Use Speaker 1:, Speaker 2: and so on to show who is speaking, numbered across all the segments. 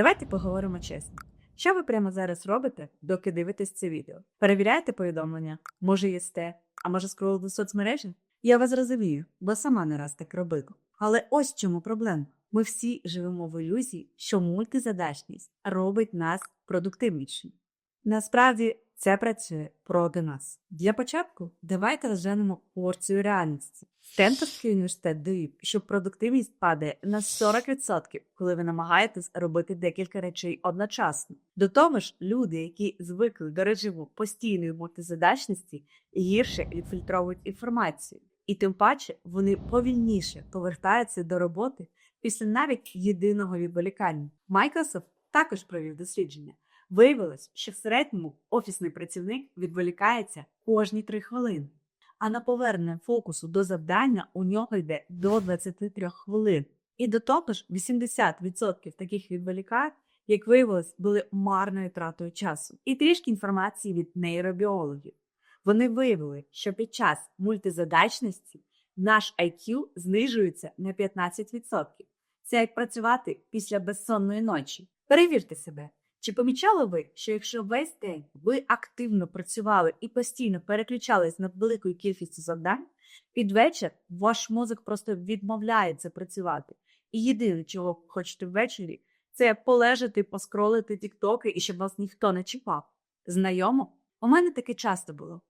Speaker 1: Давайте поговоримо чесно. Що ви прямо зараз робите, доки дивитесь це відео? Перевіряєте повідомлення? Може, їсте, а може скролите соцмережі? Я вас розумію, бо сама не раз так робила. Але ось чому проблема. Ми всі живемо в ілюзії, що мультизадачність робить нас продуктивнішими. Насправді це працює проти нас. Для початку давайте розглянемо порцію реальності. Стентовський університет довів, що продуктивність падає на 40%, коли ви намагаєтесь робити декілька речей одночасно. До того ж, люди, які звикли до режиму постійної мультизадачності, гірше відфільтровують інформацію, і тим паче вони повільніше повертаються до роботи після навіть єдиного відволікання. Microsoft також провів дослідження. Виявилось, що в середньому офісний працівник відволікається кожні 3 хвилини, а на повернення фокусу до завдання у нього йде до 23 хвилин. І до того ж, 80% таких відволікань, як виявилось, були марною тратою часу. І трішки інформації від нейробіологів. Вони виявили, що під час мультизадачності наш IQ знижується на 15%. Це як працювати після безсонної ночі. Перевірте себе. Чи помічали ви, що якщо весь день ви активно працювали і постійно переключались на велику кількість завдань, під вечір ваш мозок просто відмовляється працювати. І єдине, чого хочете ввечері, це полежати, поскролити тіктоки і щоб вас ніхто не чіпав. Знайомо? У мене таке часто було.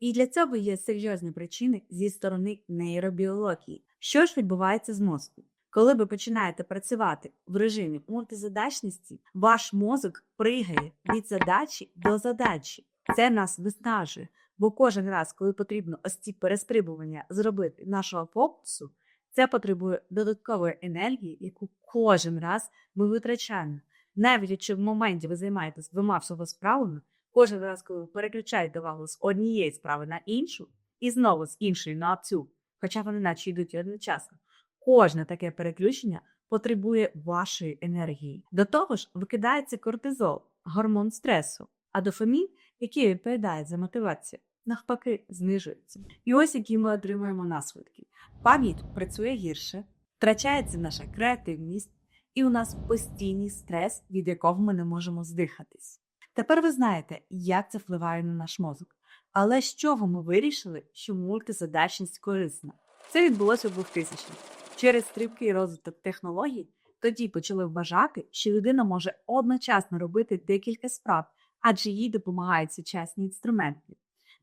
Speaker 1: І для цього є серйозні причини зі сторони нейробіології. Що ж відбувається з мозком? Коли ви починаєте працювати в режимі мультизадачності, ваш мозок пригає від задачі до задачі. Це нас виснажує, бо кожен раз, коли потрібно ось ці перестрибування зробити нашого фокусу, це потребує додаткової енергії, яку кожен раз ми витрачаємо. Навіть якщо в моменті ви займаєтесь двома всього справами, кожен раз, коли ви переключаєте увагу з однієї справи на іншу, і знову з іншої на цю, хоча вони наче йдуть одночасно. Кожне таке переключення потребує вашої енергії. До того ж, викидається кортизол, гормон стресу, а дофамін, який відповідає за мотивацію, навпаки, знижується. І ось які ми отримуємо наслідки. Пам'ять працює гірше, втрачається наша креативність, і у нас постійний стрес, від якого ми не можемо здихатись. Тепер ви знаєте, як це впливає на наш мозок. Але з чого ми вирішили, що мультизадачність корисна? Це відбулося в 2000 х Через стрибкий розвиток технологій тоді почали вважати, що людина може одночасно робити декілька справ, адже їй допомагають сучасні інструменти.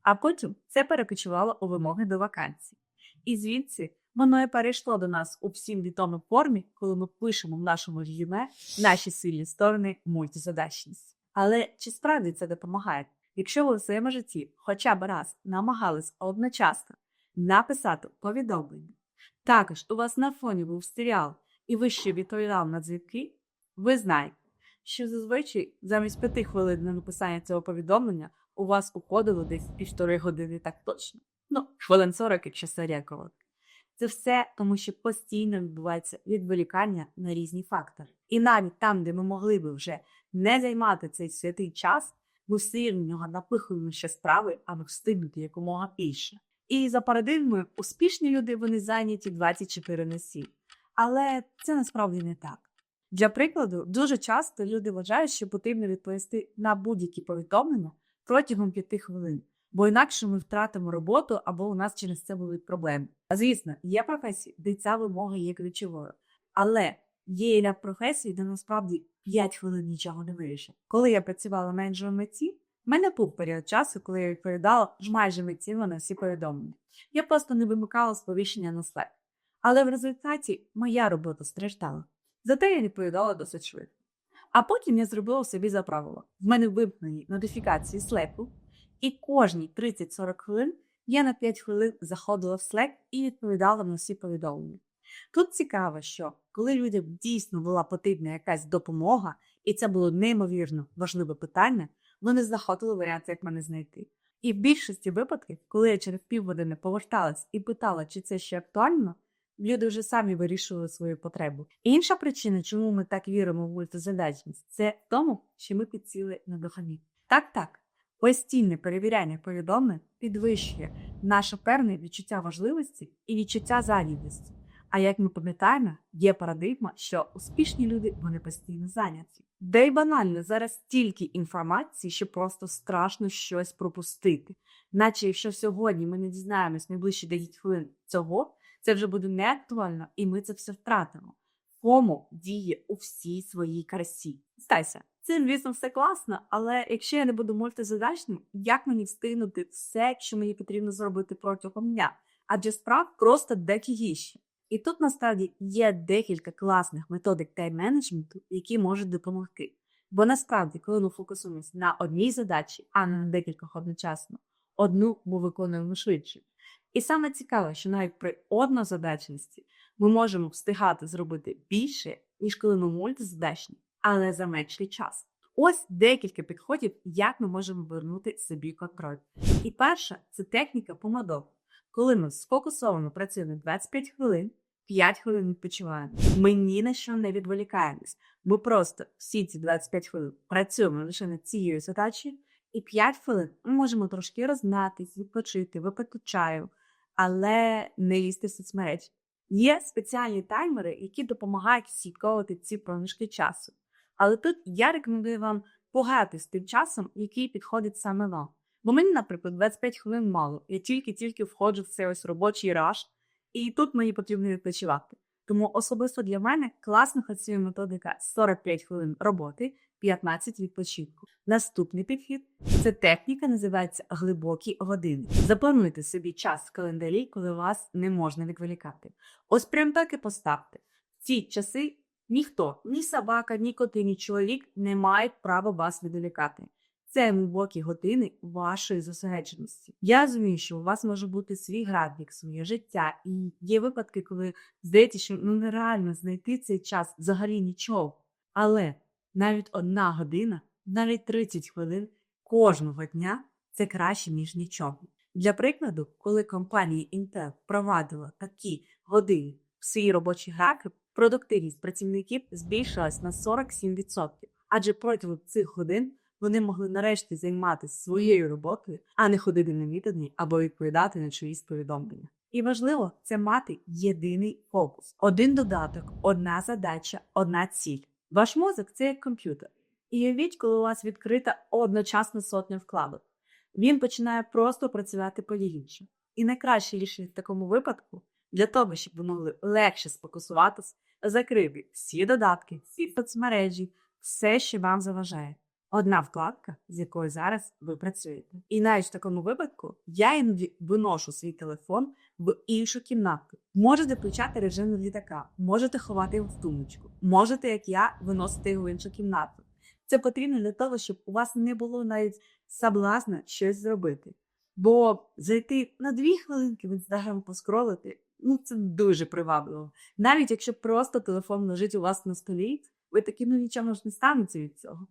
Speaker 1: А потім це перекочувало у вимоги до вакансій. І звідси воно і перейшло до нас у всім відомій формі, коли ми пишемо в нашому резюме наші сильні сторони мультизадачність. Але чи справді це допомагає? Якщо ви в своєму житті хоча б раз намагались одночасно написати повідомлення, також у вас на фоні був серіал, і ви ще відповідали на дзвінки, ви знаєте, що зазвичай замість п'яти хвилин на написання цього повідомлення у вас уходило десь півтори години так точно. Ну, хвилин 40, якщо серія коротка. Це все тому, що постійно відбувається відволікання на різні фактори. І навіть там, де ми могли би вже не займати цей святий час, ми все в нього напихуємо ще справи, аби встигнути якомога більше. І за парадигмою успішні люди вони зайняті 24 на 7. Але це насправді не так. Для прикладу, дуже часто люди вважають, що потрібно відповісти на будь-які повідомлення протягом 5 хвилин, бо інакше ми втратимо роботу або у нас через це будуть проблеми. А звісно, є професії, де ця вимога є ключовою. Але є і професії, де насправді 5 хвилин нічого не вирішить. Коли я працювала менеджером меті, у мене був період часу, коли я відповідала майже миттєво на всі повідомлення. Я просто не вимикала сповіщення на Slack. Але в результаті моя робота страждала. Зате я відповідала досить швидко. А потім я зробила собі за правило. В мене вимкнені нотифікації Slack, і кожні 30-40 хвилин я на 5 хвилин заходила в Slack і відповідала на всі повідомлення. Тут цікаво, що коли людям дійсно була потрібна якась допомога, і це було неймовірно важливе питання, вони знаходили варіант, як мене знайти. І в більшості випадків, коли я через півгодини поверталась і питала, чи це ще актуально, люди вже самі вирішували свою потребу. інша причина, чому ми так віримо в мультизадачність, це в тому, що ми підсіли на дофамін. Так, так, постійне перевіряння повідомлень підвищує наше певне відчуття важливості і відчуття зайнятості. А як ми пам'ятаємо, є парадигма, що успішні люди вони постійно зайняті. Де й банально зараз стільки інформації, що просто страшно щось пропустити. Наче якщо сьогодні ми не дізнаємось найближчі 10 хвилин цього, це вже буде не актуально, і ми це все втратимо. Фомо діє у всій своїй красі. Стайся, це, звісно, все класно, але якщо я не буду мультизадачним, як мені встигнути все, що мені потрібно зробити протягом дня? Адже справ просто декігіще. І тут насправді є декілька класних методик тайм-менеджменту, які можуть допомогти. Бо насправді, коли ми фокусуємося на одній задачі, а не на декількох одночасно, одну ми виконуємо швидше. І саме цікаве, що навіть при однозадачності ми можемо встигати зробити більше, ніж коли ми мультизадачні, але за менший час. Ось декілька підходів, як ми можемо вернути собі контроль. І перша це техніка помадок. Коли ми сфокусовано працюємо 25 хвилин, 5 хвилин відпочиваємо. Ми ні на що не відволікаємось. Ми просто всі ці 25 хвилин працюємо лише над цією задачею, і 5 хвилин ми можемо трошки рознатись, відпочити, випити чаю, але не їсти соцмережі. Є спеціальні таймери, які допомагають слідковувати ці проміжки часу. Але тут я рекомендую вам пограти з тим часом, який підходить саме вам. Бо мені, наприклад, 25 хвилин мало. Я тільки-тільки входжу в цей ось робочий раш, і тут мені потрібно відпочивати. Тому особисто для мене класно працює методика 45 хвилин роботи, 15 відпочинку. Наступний підхід це техніка, називається глибокі години. Заплануйте собі час в календарі, коли вас не можна відволікати. Ось прям так і поставте. В ці часи ніхто, ні собака, ні коти, ні чоловік не мають права вас відволікати. Це глибокі години вашої зосередженості. Я розумію, що у вас може бути свій графік, своє життя, і є випадки, коли здається, що ну нереально знайти цей час взагалі нічого. Але навіть одна година, навіть 30 хвилин кожного дня це краще, ніж нічого. Для прикладу, коли компанія Intel впровадила такі години в свій робочий графік, продуктивність працівників збільшилась на 47%. Адже протягом цих годин вони могли нарешті займатися своєю роботою, а не ходити на мітинги або відповідати на чиїсь повідомлення. І важливо це мати єдиний фокус, один додаток, одна задача, одна ціль. Ваш мозок це як комп'ютер. І уявіть, коли у вас відкрита одночасно сотня вкладок. Він починає просто працювати повільніше. І найкраще рішення в такому випадку для того, щоб ви могли легше сфокусуватися, закрити всі додатки, всі соцмережі, все, що вам заважає. Одна вкладка, з якою зараз ви працюєте. І навіть в такому випадку я іноді виношу свій телефон в іншу кімнату. Можете включати режим літака, можете ховати його в тумочку, можете, як я, виносити його в іншу кімнату. Це потрібно для того, щоб у вас не було навіть соблазна щось зробити. Бо зайти на дві хвилинки в інстаграм поскролити, ну це дуже привабливо. Навіть якщо просто телефон лежить у вас на столі, ви такі, ну нічого ж не станеться від цього.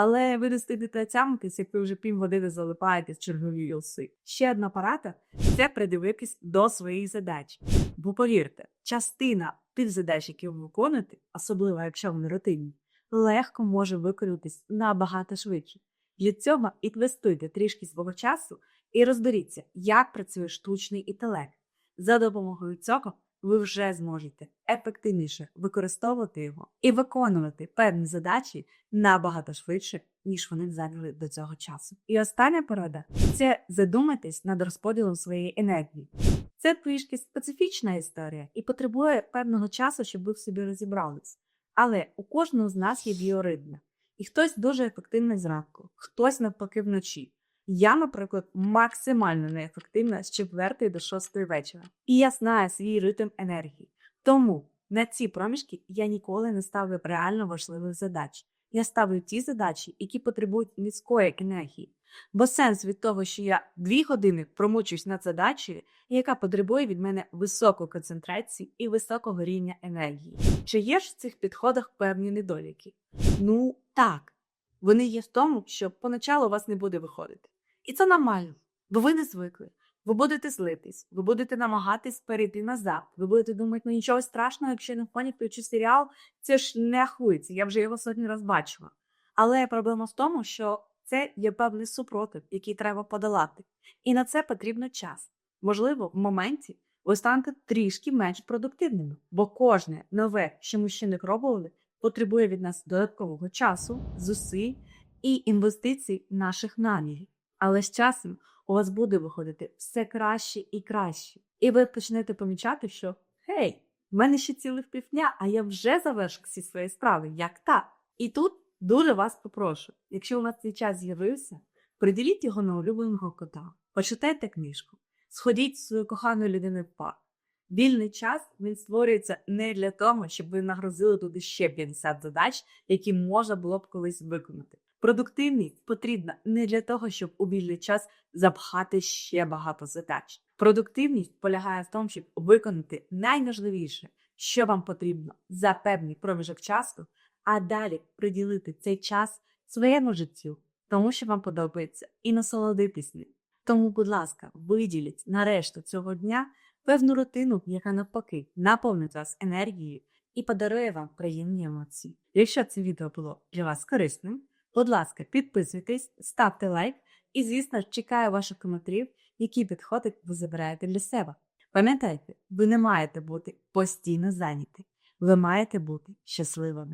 Speaker 1: Але ви не встигнете отямитись, як ви вже півгодини залипаєте в чергові юлси. Ще одна порада це придивитись до своїх задач. Бо повірте, частина тих задач, які ви виконуєте, особливо якщо вони рутинні, легко може виконатись набагато швидше. Для цього інвестуйте трішки свого часу і розберіться, як працює штучний інтелект. За допомогою цього ви вже зможете ефективніше використовувати його і виконувати певні задачі набагато швидше, ніж вони зайняли до цього часу. І остання порада це задуматись над розподілом своєї енергії. Це трішки специфічна історія і потребує певного часу, щоб ви в собі розібрались. Але у кожного з нас є біоритми. І хтось дуже ефективний зранку, хтось навпаки вночі. Я, наприклад, максимально неефективна з 4 до 6 вечора. І я знаю свій ритм енергії. Тому на ці проміжки я ніколи не ставлю реально важливих задач. Я ставлю ті задачі, які потребують низької енергії. Бо сенс від того, що я дві години промучусь над задачею, яка потребує від мене високої концентрації і високого рівня енергії. Чи є ж в цих підходах певні недоліки? Ну так, вони є в тому, що поначалу у вас не буде виходити. І це нормально, бо ви не звикли. Ви будете злитись, ви будете намагатись перейти назад. Ви будете думати, ну нічого страшного, якщо я на фоні включу серіал, це ж не ахується, я вже його сотні раз бачила. Але проблема в тому, що це є певний супротив, який треба подолати. І на це потрібно час. Можливо, в моменті ви станете трішки менш продуктивними, бо кожне нове, що ми не пробували, потребує від нас додаткового часу, зусиль і інвестицій наших намірів. Але з часом у вас буде виходити все краще і краще. І ви почнете помічати, що гей, в мене ще цілих півдня, а я вже завершив всі свої справи. Як так? І тут дуже вас попрошу, якщо у вас цей час з'явився, приділіть його на улюбленого кота, почитайте книжку, сходіть з своєю коханою людиною в парк. Вільний час він створюється не для того, щоб ви нагрузили туди ще 50 задач, які можна було б колись виконати. Продуктивність потрібна не для того, щоб у вільний час запхати ще багато задач. Продуктивність полягає в тому, щоб виконати найважливіше, що вам потрібно за певний проміжок часу, а далі приділити цей час своєму життю, тому що вам подобається, і насолодитись ним. Тому, будь ласка, виділіть на решту цього дня певну рутину, яка навпаки наповнить вас енергією і подарує вам приємні емоції. Якщо це відео було для вас корисним, будь ласка, підписуйтесь, ставте лайк і, звісно, чекаю ваших коментарів, які підходи ви забираєте для себе. Пам'ятайте, ви не маєте бути постійно зайняті, ви маєте бути щасливими.